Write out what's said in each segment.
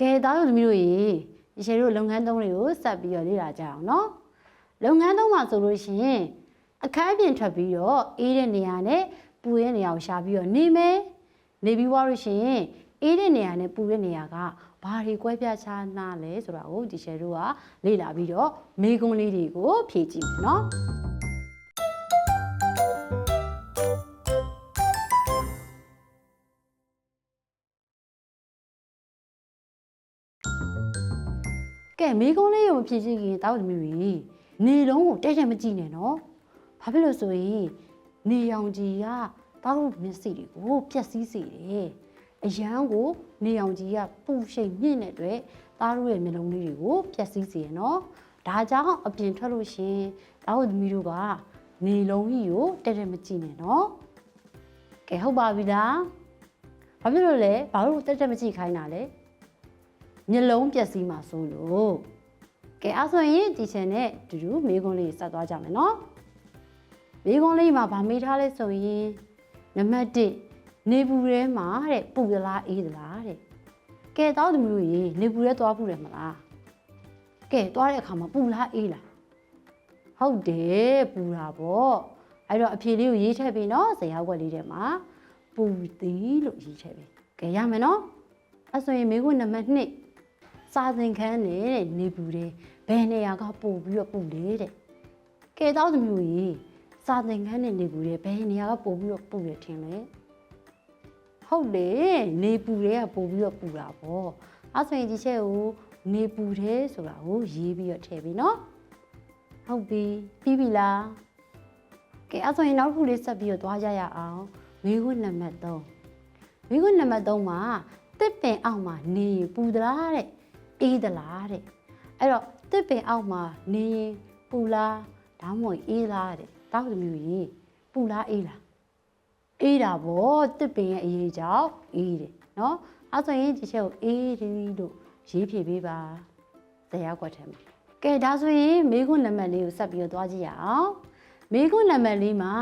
ကဲသားတို့သမီးတို့ရေဒီရှယ်တို့လုပ်ငန်းသုံးတွေကိုစပ်ပြီးတော့လေ့လာကြအောင်နော်လုပ်ငန်းသုံးမှာဆိုလို့ရှိရင်အခန်းပြင်ထွက်ပြီးတော့အေးတဲ့နေရာနဲ့ပူတဲ့နေရာကိုရှာပြီးတော့နေမယ်နေပြီးွားလို့ရှိရင်အေးတဲ့နေရာနဲ့ပူတဲ့နေရာကဘာတွေကွဲပြားခြားနားလဲဆိုတာကိုဒီရှယ်တို့ကလေ့လာပြီးတော့မေးခွန်းလေးတွေကိုဖြေကြည့်မယ်နော် ကဲမိကုံးလေးကိုမဖြည့်ချင်ခင်တောက်သမီးတွေနေလုံးကိုတဲ့တဲ့မကြည့်နဲ့နော်ဘာဖြစ်လို့ဆိုရင်နေရောင်ကြီးကတောက်မျက်စိတွေကိုပျက်စီးစေတယ်အရန်ကိုနေရောင်ကြီးကပူရှိန်မြင့်တဲ့အတွက်သားတို့ရဲ့မျက်လုံးလေးတွေကိုပျက်စီးစေရနော်ဒါကြောင့်အပြင်ထွက်လို့ရှရင်တောက်သမီးတို့ကနေလုံးကြီးကိုတဲ့တဲ့မကြည့်နဲ့နော်ကဲဟုတ်ပါပြီလားဘာဖြစ်လို့လဲဘာလို့တဲ့တဲ့မကြည့်ခိုင်းတာလဲ မျက်လုံးပျက်စီးမှာဆိုလို့ကဲအဲ့ဆိုရင်ဒီချန်နဲ့အတူတူမေးခွန်းလေးစက်သွားကြမယ်နော်မေးခွန်းလေးမှာဗာမေးထားလဲဆိုရင်နံပါတ်1နေပူထဲမှာတဲ့ပူသလားအေးသလားတဲ့ကဲတောက်သမီးတို့ရေနေပူထဲသွားပူတယ်မလားကဲသွားတဲ့အခါမှာပူလားအေးလားဟုတ်တယ်ပူတာပေါ့အဲ့တော့အဖြေလေးကိုရေးထည့်ပြီးနော်ဇေယောက်ွက်လေးထဲမှာပူသည်လို့ရေးထည့်ပြီးကဲရမယ်နော်အဲ့ဆိုရင်မေးခွန်းနံပါတ်2 စာသင်ခန်းနဲ့တဲ့နေပူတယ်ဘယ်နေရာကပို့ပြီးတော့ပူလေတဲ့ကဲတော့သမီးတို့ရေစာသင်ခန်းနဲ့နေပူတယ်ဘယ်နေရာကပို့ပြီးတော့ပူတယ်ထင်လဲဟုတ်တယ်နေပူတဲ့ကပို့ပြီးတော့ပူတာပေါ့အဲဆိုရင်ဒီချက်ကိုနေပူတယ်ဆိုတာကိုရေးပြီးတော့ထည့်ပြီနော်ဟုတ်ပြီပြီးပြီလားကဲအဲဆိုရင်နောက်တစ်ခုလေးဆက်ပြီးတော့သွားကြရအောင်မိခွန်းနံပါတ်3မိခွန်းနံပါတ်3မှာတစ်ပင်အောက်မှာနေရင်ပူသလားတဲ့ အေးသလားတဲ့အဲ့တော့တစ်ပင်အောက်မှာနေရင်ပူလားဒါမှမဟုတ်အေးလားတဲ့တောက်သမီးကြီးပူလားအေးလားအေးတာဗောတစ်ပင်ရဲ့အရေးကြောင့်အေးတယ်နော်အဲ့ဆိုရင်ဒီချက်ကိုအေးဒီလို့ရေးဖြေပေးပါတရားကွက်ထဲမှာကဲဒါဆိုရင်မေခွန်းနံပါတ်လေးကိုဆက်ပြီးတော့သွားကြည့်ရအောင်မေခွန်းနံပါတ်လေးမှာ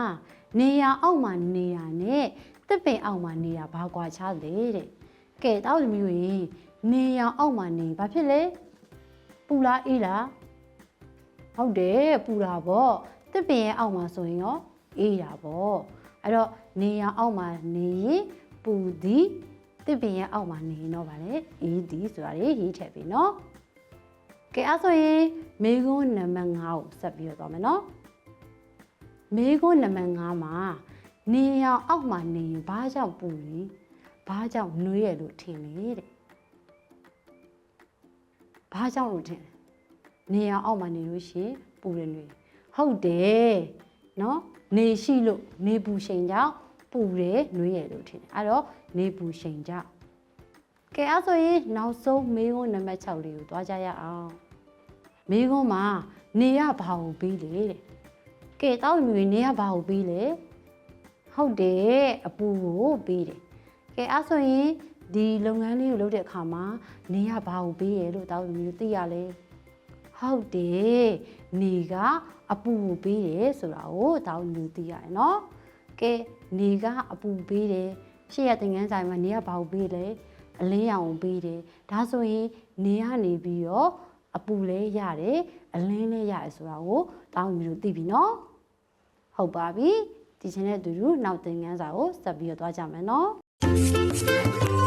နေရအောက်မှာနေရနဲ့တစ်ပင်အောက်မှာနေရဘာကွာခြားလဲတဲ့ကဲတောက်သမီးကြီး နေရောင်အောက်မှာနေဘာဖြစ်လဲပူလားအေးလားဟုတ်တယ်ပူတာပေါ့တစ်ပင်ရဲ့အောက်မှာဆိုရင်ရောအေးတာပေါ့အဲ့တော့နေရောင်အောက်မှာနေရင်ပူသည်တစ်ပင်ရဲ့အောက်မှာနေရင်တော့ဗါလေအေးသည်ဆိုတာလေးရေးထည့်ပြီနော်ကဲအဲ့ဆိုရင်မေခွန်းနံပါတ်5ကိုဆက်ပြီးတော့သွားမယ်နော်မေခွန်းနံပါတ်5မှာနေရောင်အောက်မှာနေရင်ဘာကြောင့်ပူလဲဘာကြောင့်နှွေးရလို့ထင်လေတဲ့ ဘာကြောင့်လို့ထင်လဲနေရအောင်မှနေလို့ရှိရင်ပူတယ်နေဟုတ်တယ်နော်နေရှိလို့နေပူချိန်ကြောင့်ပူတယ်နှွေးရလို့ထင်တယ်အဲ့တော့နေပူချိန်ကြောင့်ကဲအဲ့ဆိုရင်နောက်ဆုံးမေးခွန်းနံပါတ်6လေးကိုသွားကြရအောင်မေးခွန်းမှာနေရဘာကိုပြီးလေတဲ့ကဲတောက်မျိုးနေရဘာကိုပြီးလေဟုတ်တယ်အပူကိုပြီးတယ်ကဲအဲ့ဆိုရင် ဒီလုပ်ငန်းလေးကိုလုပ်တဲ့အခါမှာနေရဘာကိုပေးရလို့တောက်သမီးတို့သိရလဲဟုတ်တယ်နေကအပူကိုပေးတယ်ဆိုတာကိုတောက်သမီးတို့သိရတယ်နော်ကဲနေကအပူပေးတယ်ရှေ့ရတင်ငန်းဆိုင်မှာနေကဘာကိုပေးလဲအလင်းရောင်ကိုပေးတယ်ဒါဆိုရင်နေကနေပြီးတော့အပူလည်းရတယ်အလင်းလည်းရတယ်ဆိုတာကိုတောက်သမီးတို့သိပြီနော်ဟုတ်ပါပြီဒီချင်းနဲ့အတူတူနောက်တင်ငန်းစာကိုဆက်ပြီးတော့သွားကြမယ်နော်